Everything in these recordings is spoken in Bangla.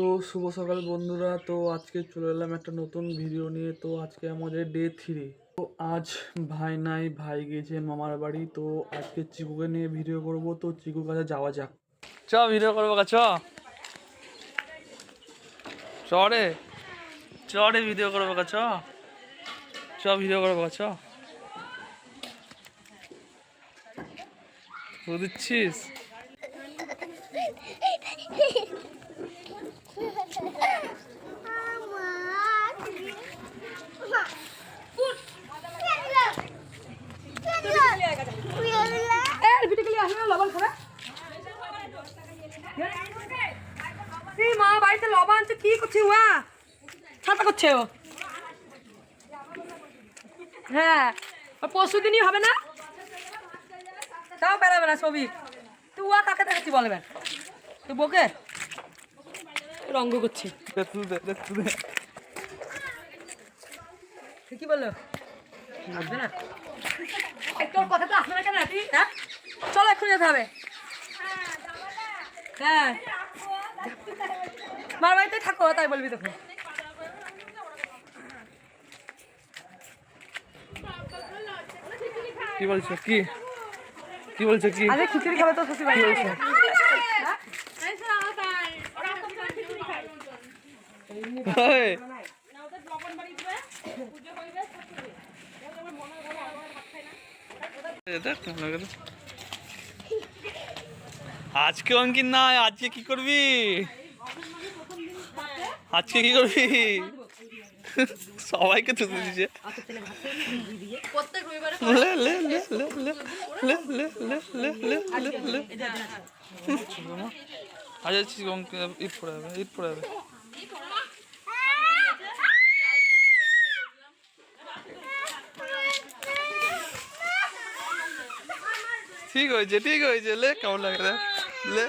তো শুভ সকাল বন্ধুরা। তো আজকে চলে এলাম একটা নতুন ভিডিও নিয়ে। তো আজকে আমাদের ডে থ্রি তো আজ ভাই নাই, ভাই গিয়েছেন মামার বাড়ি। তো আজকে চিকুকে নিয়ে ভিডিও করব। তো চিকুর কাছে যাওয়া যাক। চ ভিডিও করব চ। চ রে। চ রে ভিডিও করব চ। চ ভিডিও করব চ। বুঝছিস এই আনছে কি করছে ওয়া ছাতা করছে ও। হ্যাঁ পরশু দিনই হবে না? তাও বেড়াবে না ছবি। তুই ওয়া কাকে দেখাচ্ছি বলবেন তুই বকে রঙ্গ করছে। কি বলল? আসবে না? তোর কথা তো আসবে না কেন হ্যাঁ? চলো এক্ষুনি যেতে হবে। হ্যাঁ। মার বাড়িতে থাকো তাই বলবি তখন কি বলছো? কি? কি বলছো? কি? আরে খিচুড়ি খাবে তো শ্বশুর বাড়ি দেখ। আজকে অঙ্কিন নয় আজকে কি করবি? আজকে কি করবি সবাইকে তুলে দিছে ঠিক হয়েছে ঠিক হয়েছে লে কেমন লাগে লে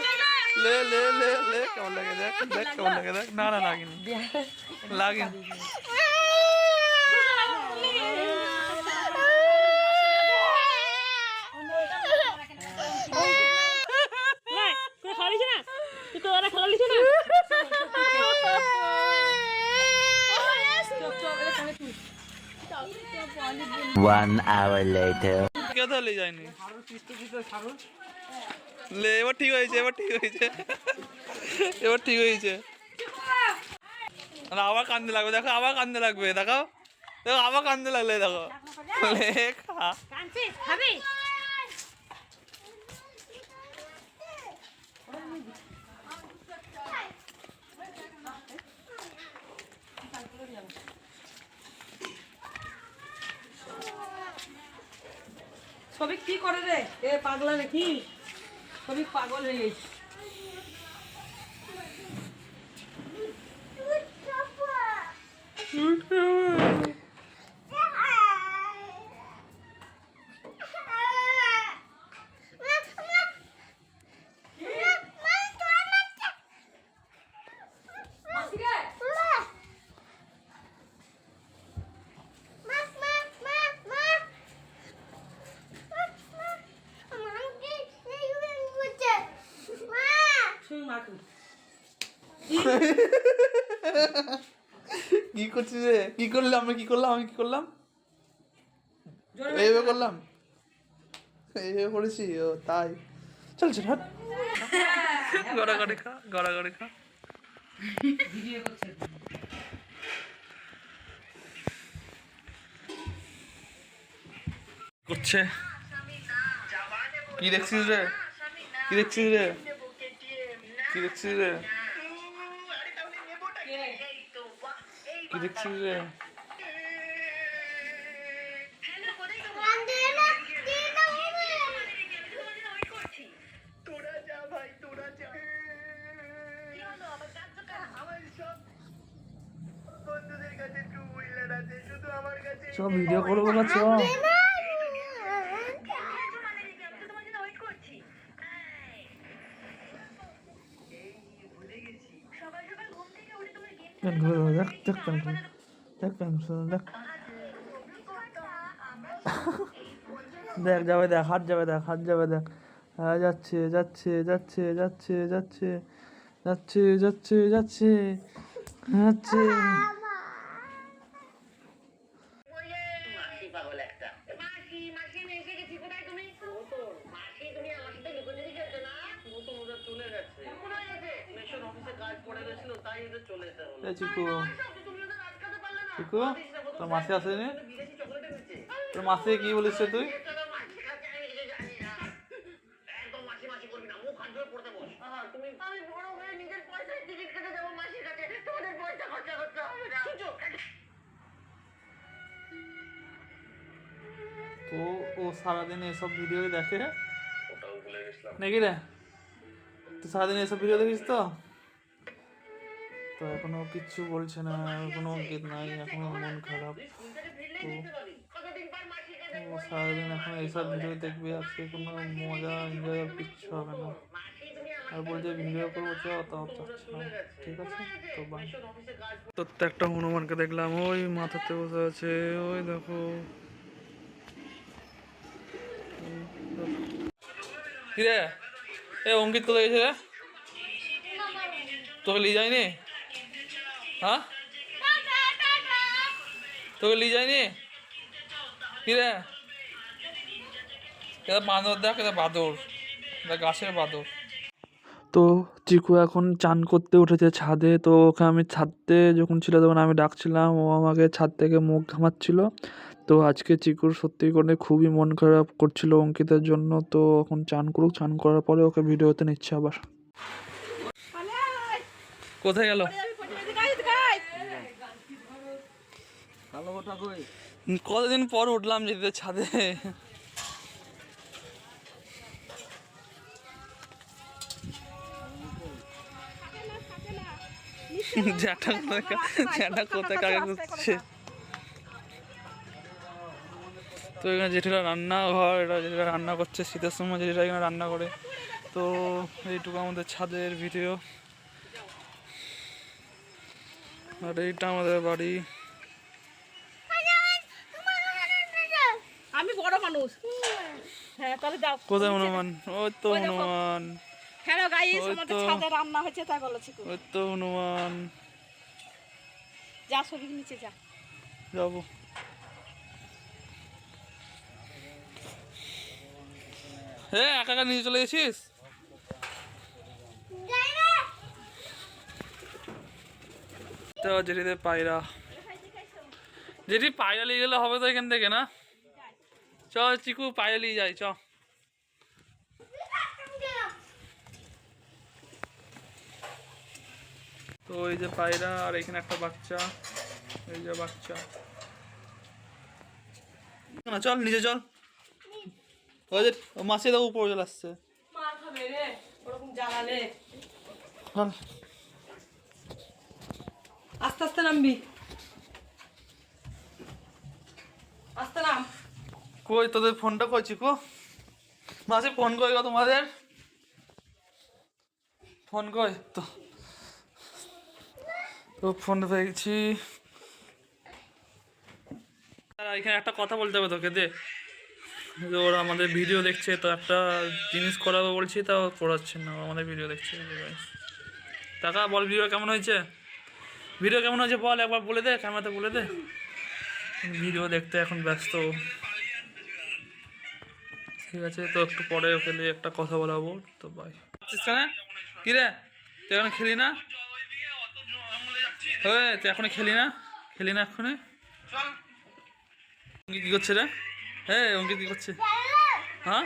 লে লে লে লে কেমন লাগে দেখ দেখ কেমন লাগে দেখ। না না লাগেনি। লাগেনি। খাওয়ালিস না? তুই তো ওরা খাওয়ালিস না? One hour later. লে, এবার ঠিক হয়েছে, এবার ঠিক হয়েছে। এবার ঠিক হয়েছে। আবার কান্দে লাগবে, দেখো, আবার কান্দে লাগবে, দেখাও। দেখো, আবার কান্দে লাগলে, দেখো। লেখা কি করে রে? এ পাগলা নাকি? ছবি পাগল হয়ে গেছে। শুন কি করছিস রে? কি করলাম আমি কি করলাম? আমি কি করলাম? এইভাবে করলাম? এইভাবে করেছি? ও তাই। চল চল হাট। গড়াগড়ি খা গড়াগড়ি খা। করছে। কি দেখছিস রে? কি দেখছিস রে? কি দেখছিস রে? Gidip সব ভিডিও করবো না চল চ দেখ দেখ দেখ দেখ দেখ দেখ যাবে দেখ হাত যাবে দেখ হাত যাবে দেখ হ্যাঁ যাচ্ছে যাচ্ছে যাচ্ছে যাচ্ছে যাচ্ছে যাচ্ছে যাচ্ছে যাচ্ছে মাসি পাগল একটা মাসি মাসি আমি এসে গেছি কোথায় তুমি নতুন মাসি তুমি আমার সাথে লুকোচুরি খেলছো না নতুন ওরা চলে গেছে কোথায় গেছে মিশন অফিসে কাজ পড়ে গেছিল তাই ওদের চলে যেতে হলো এ চিকু তুমি ওদের আটকাতে পারলে না চিকু তোর মাসি আসেনি বিদেশি চকলেট এনেছে তোর মাসি কি বলিস রে তুই চলো মাসি কাছে আমি কিছু জানি না একদম মাসি মাসি করবি না মুখ হাত ধরে পড়তে বস আহা, তুমি আমি বড় হয়ে নিজের পয়সায় টিকিট কেটে যাব তোর মাসি তোমাদের পয়সা খরচা করতে হবে না শুনছো? তো ও সারাদিন এসব ভিডিও দেখে? নাকি রে? তুই সারাদিন এসব ভিডিও দেখিস তো? তো এখনও কিচ্ছু বলছে না, কোনো অঙ্কিত নাই, এখনও মন খারাপ। তো সারাদিন এখন এইসব ভিডিও দেখবে, আজকে কোনো মজা এনজয় কিচ্ছু হবে না। আর বলছে ভিডিও করব চ না। ঠিক আছে, তো বাই প্রত্যেকটা হনুমানকে দেখলাম, ওই মাথাতে বসে আছে, ওই দেখো। কিরে? এ অঙ্কিত কোথায় গেছে রে? তোকে নিয়ে যায়নি? হ্যাঁ? তোকে নিয়ে যায়নি? কিরে এটা বাঁদর দেখ এটা বাদর। গাছের বাদর। তো চিকু এখন চান করতে উঠেছে ছাদে তো ওকে আমি ছাদতে যখন ছিল তখন আমি ডাকছিলাম ও আমাকে ছাদ থেকে মুখ ঘামাচ্ছিল। তো আজকে চিকুর সত্যি করে খুবই মন খারাপ করছিল অঙ্কিতের জন্য তো এখন চান করুক চান করার পরে ওকে ভিডিওতে নিচ্ছে আবার। কোথায় গেল? কতদিন পর উঠলাম যেতে ছাদে? জ্যাঠা জ্যাঠা কোথায় কাকে করছে তো এখানে যেটা রান্নাঘর এটা যেটা রান্না করছে শীতের সময় যেটা এখানে রান্না করে। তো এইটুকু আমাদের ছাদের ভিডিও আর এইটা আমাদের বাড়ি। মানুষ। হ্যাঁ তাহলে যাও। কোথায় হনুমান? ওই তো হনুমান। হ্যালো গাইস আমাদের ছাদে রান্না হয়েছে তাই বলেছি ওই তো হনুমান। যা শরীর নিচে যা। যাব। হ্যাঁ একা একা নিচে চলে গেছিস? তো জেঠিদের পায়রা। জেঠি পায়রা নিয়ে গেলে হবে তো এখান থেকে না? চ চিকু নিয়ে যাই চ। তো এই যে পায়রা আর এখানে একটা বাচ্চা। এই যে বাচ্চা। না চল নিচে চল। ওই যে মাসি দেখো উপরে চলে আসছে। চল। আস্তে আস্তে নামবি। আস্তে নাম। কই তোদের ফোনটা কইছি কো মাসি, ফোন কই গো তোমাদের? ফোন কই? তো তো ফোন পেয়ে গেছি। আর এখানে একটা কথা বলতে হবে তোকে, দে। যে ওরা আমাদের ভিডিও দেখছে, তো একটা জিনিস করাবো বলছি তাও করাচ্ছে না আমাদের ভিডিও দেখছে। টাকা বল ভিডিও কেমন হয়েছে? ভিডিও কেমন হয়েছে বল, একবার বলে দে ক্যামেরাতে বলে দে। ভিডিও দেখতে এখন ব্যস্ত। ঠিক আছে, তো একটু পরে ওকে নিয়ে একটা কথা বলাবো, তো বাই কি রে? তুই এখন খেলি না? ওই তুই এখন খেলি না? খেলি না এক্ষুনি অঙ্কিত কি করছে রে? হ্যাঁ অঙ্কিত কি করছে? হ্যাঁ?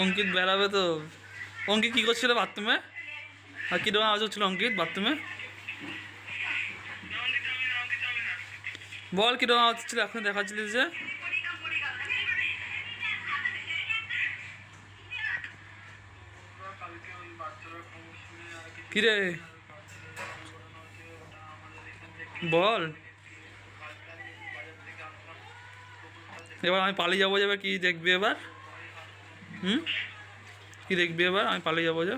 অঙ্কিত বেড়াবে তো। অঙ্কিত কি করছিল বাথরুমে? আর কীরকম আওয়াজ হচ্ছিল অঙ্কিত বাথরুমে? বল কীরকম আওয়াজ হচ্ছিল এখন দেখাচ্ছিলি যে কিরে বল এবার আমি পালিয়ে যাব যাবে কি দেখবি এবার হুম কি দেখবি এবার আমি পালিয়ে যাব যা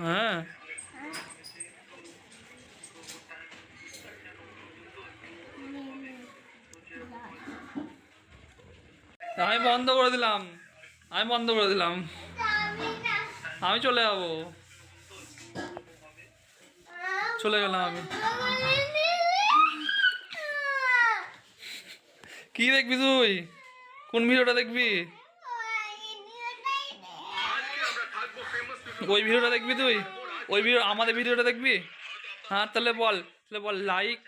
হ্যাঁ আমি বন্ধ করে দিলাম। আমি বন্ধ করে দিলাম। আমি চলে যাব। চলে গেলাম আমি। কি দেখবি তুই? কোন ভিডিওটা দেখবি? ওই ভিডিওটা দেখবি তুই? ওই ভিডিও, আমাদের ভিডিওটা দেখবি? হ্যাঁ তাহলে বল। তাহলে বল লাইক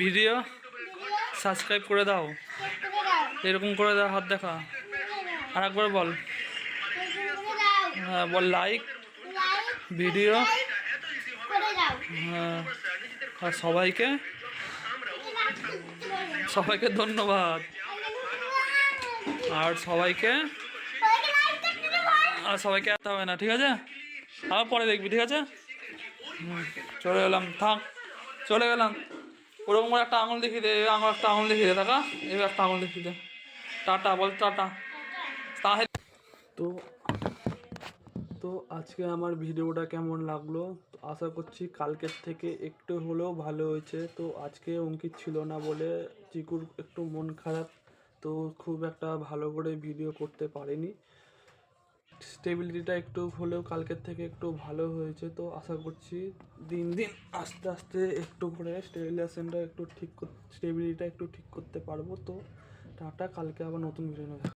ভিডিও সাবস্ক্রাইব করে দাও। এরকম করে দাও হাত দেখা। আর একবার বল। হ্যাঁ বল লাইক ভিডিও হ্যাঁ আর সবাইকে? সবাইকে ধন্যবাদ। আর সবাইকে? আর সবাইকে আসতে হবে না, ঠিক আছে? আবার পরে দেখবি, ঠিক আছে? চলে গেলাম থাক। চলে গেলাম। ওরকম করে একটা আঙুল দেখিয়ে দে আঙুল একটা আঙুল দেখিয়ে দে টাকা এবার একটা আঙুল দেখিয়ে দে। টাটা, বল টাটা। তাহে তো তো আজকে আমার ভিডিওটা কেমন লাগল? তো আশা করছি কালকের থেকে একটু হলেও ভালো হয়েছে। তো আজকে অঙ্কিত ছিল না বলে চিকুর একটু মন খারাপ। তো খুব একটা ভালো করে ভিডিও করতে পারিনি। স্টেবিলিটিটা একটু হলেও কালকের থেকে একটু ভালো হয়েছে। তো আশা করছি দিন দিন আস্তে আস্তে একটু করে স্টেবিলাইজেশনটা একটু ঠিক স্টেবিলিটিটা একটু ঠিক করতে পারব। তো টাটা কালকে আবার নতুন ভিডিও